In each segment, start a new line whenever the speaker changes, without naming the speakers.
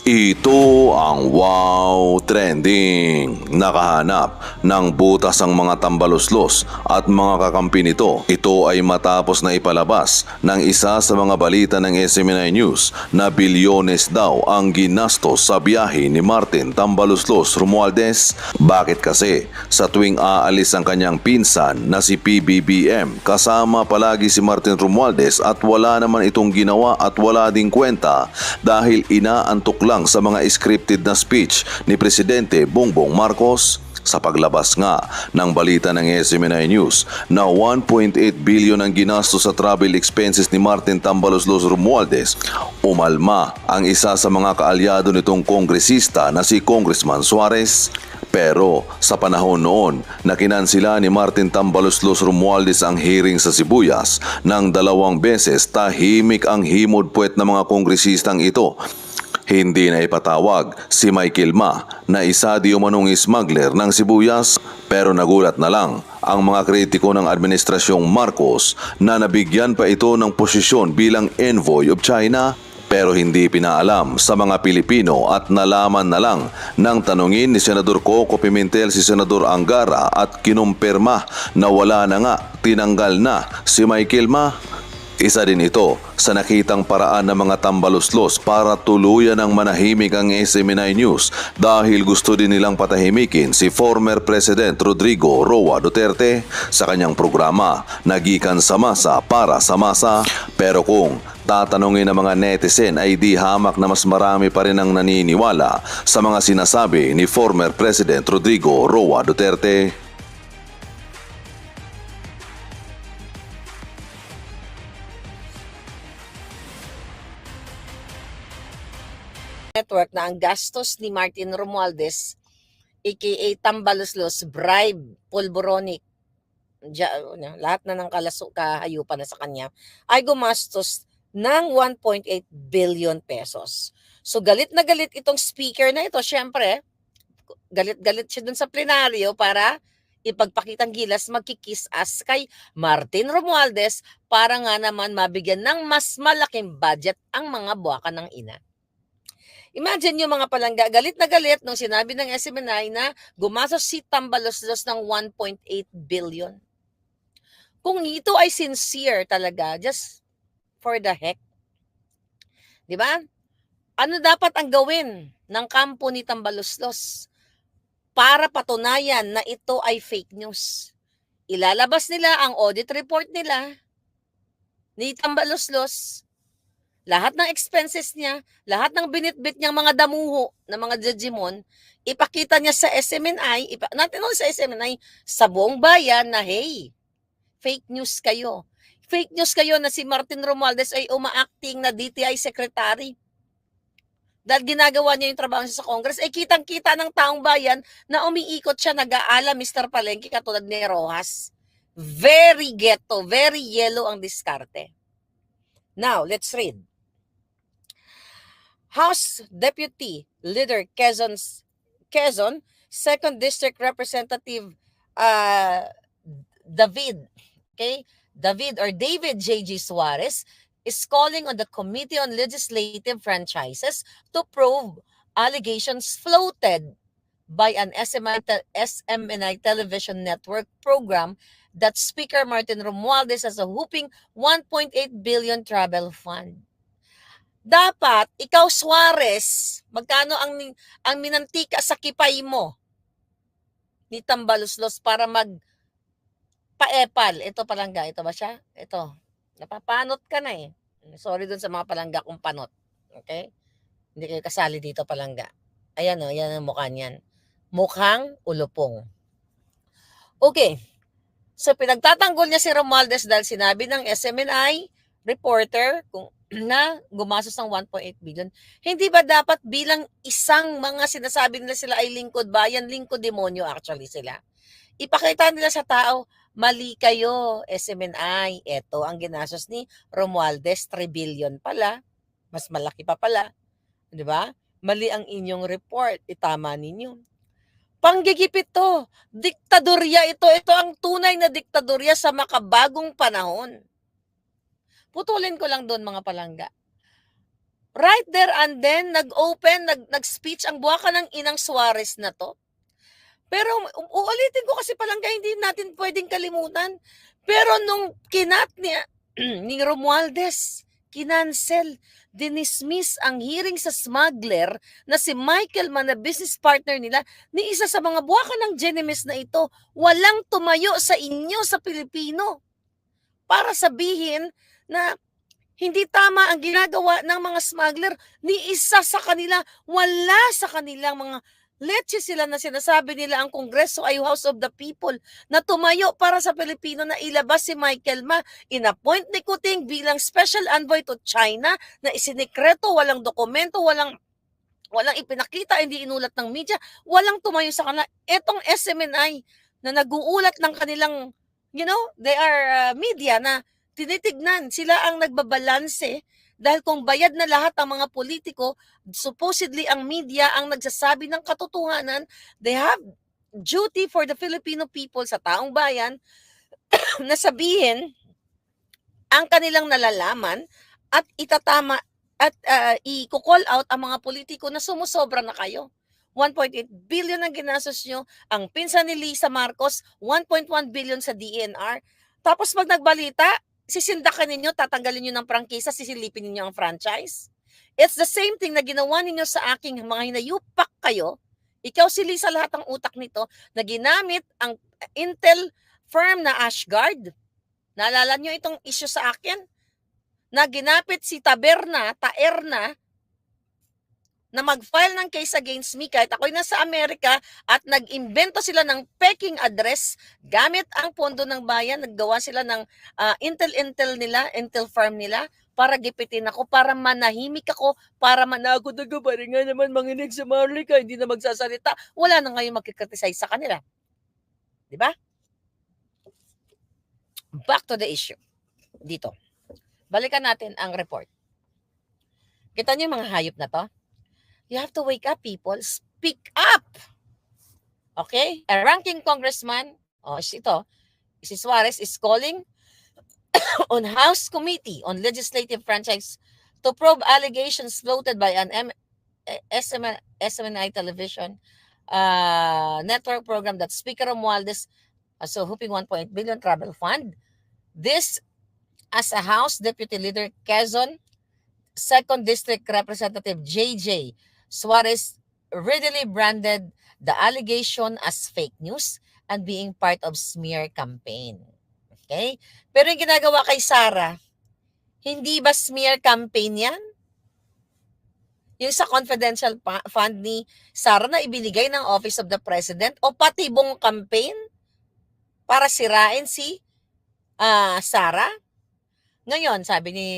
Ito ang Wow Trending. Nakahanap ng butas ang mga tambaluslos at mga kakampi nito. Ito ay matapos na ipalabas ng isa sa mga balita ng SMNI News na bilyones daw ang ginastos sa biyahe ni Martin Tambaluslos Romualdez. Bakit kasi? Sa tuwing aalis ang kanyang pinsan na si PBBM, kasama palagi si Martin Romualdez at wala naman itong ginawa at wala ding kwenta dahil inaantok lang sa mga scripted na speech ni Presidente Bongbong Marcos. Sa paglabas nga ng balita ng SMNI News na 1.8 billion ang ginastos sa travel expenses ni Martin Tambaluslos Romualdez, umalma ang isa sa mga kaalyado nitong kongresista na si Congressman Suarez. Pero sa panahon noon na kinansila ni Martin Tambaluslos Romualdez ang hearing sa Sibuyas ng dalawang beses. Tahimik ang himod puwet ng mga kongresistang ito hindi na ipatawag si Michael Ma na isa di umanong smuggler ng sibuyas pero nagulat na lang ang mga kritiko ng Administrasyong Marcos na nabigyan pa ito ng posisyon bilang envoy of China pero hindi pinaalam sa mga Pilipino at nalaman na lang nang tanungin ni Senador Coco Pimentel si Senador Angara at kinumpirma na wala na nga tinanggal na si Michael Ma. Isa din ito sa nakitang paraan ng mga tambaluslos para tuluyan ng manahimik ang SMNI News dahil gusto din nilang patahimikin si former President Rodrigo Roa Duterte sa kanyang programa Nagikan sa Masa para sa Masa. Pero kung tatanungin ng mga netizen ay di hamak na mas marami pa rin ang naniniwala sa mga sinasabi ni former President Rodrigo Roa Duterte.
Network na ang gastos ni Martin Romualdez aka Tambaluslos, bribe, pulboronic, dya- ano, lahat na ng kalaso, kahayupan na sa kanya, ay gumastos ng 1.8 billion pesos. So galit na galit itong speaker na ito, syempre, galit-galit siya dun sa plenaryo para ipagpakitang gilas magkikis as kay Martin Romualdez para nga naman mabigyan ng mas malaking budget ang mga buwaka ng ina. Imagine yung mga palangga, galit na galit nung sinabi ng SMNI na gumastos si Tambaluslos ng 1.8 billion. Kung ito ay sincere talaga, just for the heck. Di ba? Ano dapat ang gawin ng kampo ni Tambaluslos para patunayan na ito ay fake news? Ilalabas nila ang audit report nila ni Tambaluslos lahat ng expenses niya, lahat ng binitbit niyang mga damuho ng mga judgimon, ipakita niya sa SMNI, ipa, natin sa SMNI, sa buong bayan na hey, fake news kayo. Fake news kayo na si Martin Romualdez ay umaacting na DTI secretary. Dahil ginagawa niya yung trabaho niya sa Congress, ay kitang-kita ng taong bayan na umiikot siya, nag-aala Mr. Palengke katulad ni Rojas. Very ghetto, very yellow ang diskarte. Now, let's read. House Deputy Leader Quezon's Quezon, Second District Representative uh, David, okay, David or David J.G. Suarez is calling on the Committee on Legislative Franchises to probe allegations floated by an SMI, te- SMNI television network program that Speaker Martin Romualdez has a whooping 1.8 billion travel fund dapat ikaw Suarez, magkano ang ang minantika sa kipay mo ni Tambaluslos para mag paepal. Ito palangga, ito ba siya? Ito. Napapanot ka na eh. Sorry dun sa mga palangga kung panot. Okay? Hindi kayo kasali dito palangga. Ayan o, yan ang mukha niyan. Mukhang ulupong. Okay. So pinagtatanggol niya si Romualdez dahil sinabi ng SMNI reporter kung na gumastos ng 1.8 billion. Hindi ba dapat bilang isang mga sinasabi nila sila ay lingkod bayan, lingkod demonyo actually sila? Ipakita nila sa tao, mali kayo, SMNI. Ito ang ginastos ni Romualdez, 3 billion pala. Mas malaki pa pala. Di ba? Mali ang inyong report. Itama ninyo. Panggigipit to. Diktadorya ito. Ito ang tunay na diktadorya sa makabagong panahon. Putulin ko lang doon mga palangga. Right there and then, nag-open, nag, nag-speech ang buwaka ng inang Suarez na to. Pero uulitin ko kasi palangga hindi natin pwedeng kalimutan. Pero nung kinat niya, ni Romualdez, kinansel, dinismiss ang hearing sa smuggler na si Michael Man na business partner nila ni isa sa mga buwaka ng Genemis na ito, walang tumayo sa inyo sa Pilipino para sabihin na hindi tama ang ginagawa ng mga smuggler ni isa sa kanila, wala sa kanilang mga leche sila na sinasabi nila ang Kongreso ay House of the People na tumayo para sa Pilipino na ilabas si Michael Ma. Inappoint ni Kuting bilang special envoy to China na isinikreto, walang dokumento, walang walang ipinakita, hindi inulat ng media, walang tumayo sa kanila. Etong SMNI na naguulat ng kanilang, you know, they are uh, media na tinitignan, sila ang nagbabalanse dahil kung bayad na lahat ang mga politiko, supposedly ang media ang nagsasabi ng katotohanan, they have duty for the Filipino people sa taong bayan na sabihin ang kanilang nalalaman at itatama at uh, i-call out ang mga politiko na sumusobra na kayo. 1.8 billion ang ginastos nyo. Ang pinsan ni Lisa Marcos, 1.1 billion sa DNR. Tapos pag nagbalita, sisindakan ninyo, tatanggalin nyo ng prangkisa, sisilipin ninyo ang franchise. It's the same thing na ginawa ninyo sa aking mga hinayupak kayo. Ikaw si Lisa lahat ng utak nito na ginamit ang Intel firm na Ashguard. Naalala nyo itong issue sa akin? Na ginapit si Taberna, Taerna, na mag-file ng case against me kahit ako'y nasa Amerika at nag-imbento sila ng peking address gamit ang pondo ng bayan, naggawa sila ng ah, Intel-Intel nila, Intel farm nila para gipitin ako, para manahimik ako, para managod na gabari nga naman manginig sa Marlica, hindi na magsasalita. Wala na ngayon magkikriticize sa kanila. Di ba? Back to the issue. Dito. Balikan natin ang report. Kita niyo mga hayop na to? You have to wake up, people. Speak up! Okay? A ranking congressman, oh, is ito, si Suarez is calling on House Committee on Legislative Franchise to probe allegations floated by an M- eh, SM, SMNI television uh, network program that Speaker Romualdez uh, so hoping 1.8 billion travel fund. This as a House Deputy Leader Quezon, Second District Representative JJ Suarez readily branded the allegation as fake news and being part of smear campaign. Okay? Pero yung ginagawa kay Sara, hindi ba smear campaign yan? Yung sa confidential fund ni Sara na ibinigay ng Office of the President o patibong campaign para sirain si ah, Sara? Ngayon, sabi ni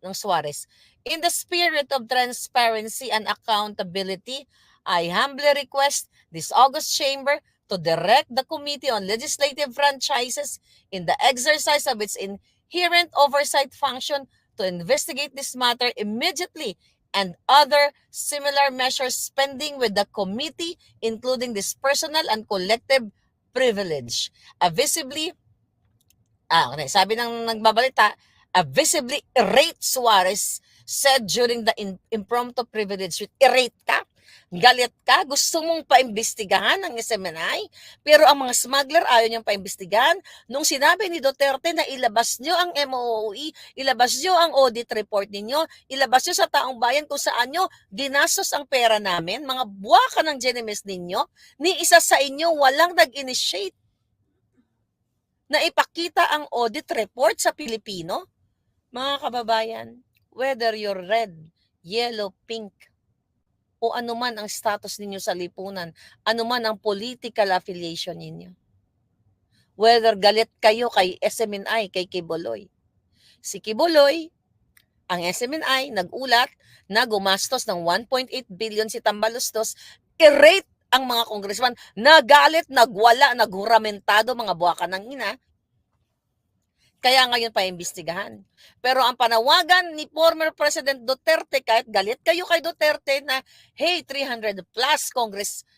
ng Suarez, In the spirit of transparency and accountability, I humbly request this August Chamber to direct the Committee on Legislative Franchises in the exercise of its inherent oversight function to investigate this matter immediately and other similar measures pending with the committee, including this personal and collective privilege. A visibly, ah, sabi ng nagbabalita, a visibly irate Suarez said during the impromptu privilege with irate ka, galit ka, gusto mong paimbestigahan ng SMNI, pero ang mga smuggler ayaw niyang paimbestigahan. Nung sinabi ni Duterte na ilabas niyo ang MOOE, ilabas niyo ang audit report ninyo, ilabas niyo sa taong bayan kung saan niyo ginastos ang pera namin, mga buwaka ng GNMS ninyo, ni isa sa inyo walang nag-initiate na ipakita ang audit report sa Pilipino. Mga kababayan, whether you're red, yellow, pink, o anuman ang status ninyo sa lipunan, anuman ang political affiliation ninyo. Whether galit kayo kay SMNI, kay Kibuloy. Si Kibuloy, ang SMNI, nag-ulat na gumastos ng 1.8 billion si Tambalustos, i-rate ang mga congressman, nagalit, nagwala, naghuramentado, mga buwaka ng ina, kaya ngayon pa imbestigahan. Pero ang panawagan ni former President Duterte, kahit galit kayo kay Duterte na, hey, 300 plus Congress,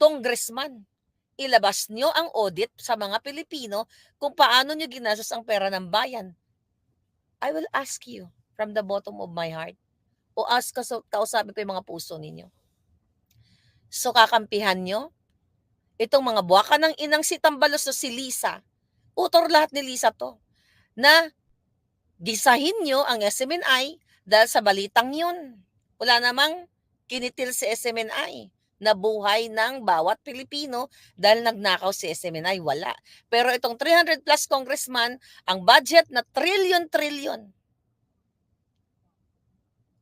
congressman, ilabas nyo ang audit sa mga Pilipino kung paano nyo ginastos ang pera ng bayan. I will ask you, from the bottom of my heart. O as kaso, kausapin ko yung mga puso ninyo. So kakampihan nyo, itong mga buwaka ng inang si Tambalos o si Lisa, utor lahat ni Lisa to, na gisahin nyo ang SMNI dahil sa balitang yun. Wala namang kinitil si SMNI na buhay ng bawat Pilipino dahil nagnakaw si SMNI. Wala. Pero itong 300 plus congressman, ang budget na trillion-trillion.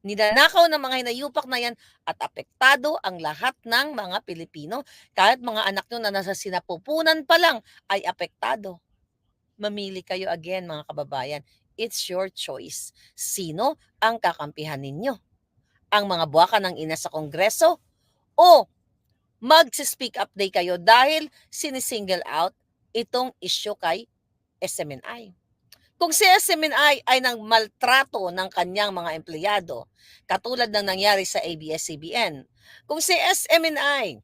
Ninanakaw ng mga hinayupak na yan at apektado ang lahat ng mga Pilipino. Kahit mga anak nyo na nasa sinapupunan pa lang ay apektado. Mamili kayo again mga kababayan. It's your choice. Sino ang kakampihan ninyo? Ang mga buwaka ng ina sa Kongreso o mag-speak up day kayo dahil sinisingle out itong issue kay SMNI. Kung si SMNI ay nang maltrato ng kanyang mga empleyado, katulad ng nangyari sa ABS-CBN, kung si SMNI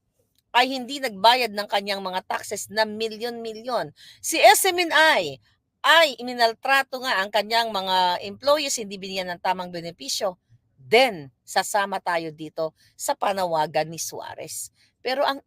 ay hindi nagbayad ng kanyang mga taxes na milyon-milyon, si SMNI ay iminaltrato nga ang kanyang mga employees, hindi binigyan ng tamang benepisyo, then sasama tayo dito sa panawagan ni Suarez. Pero ang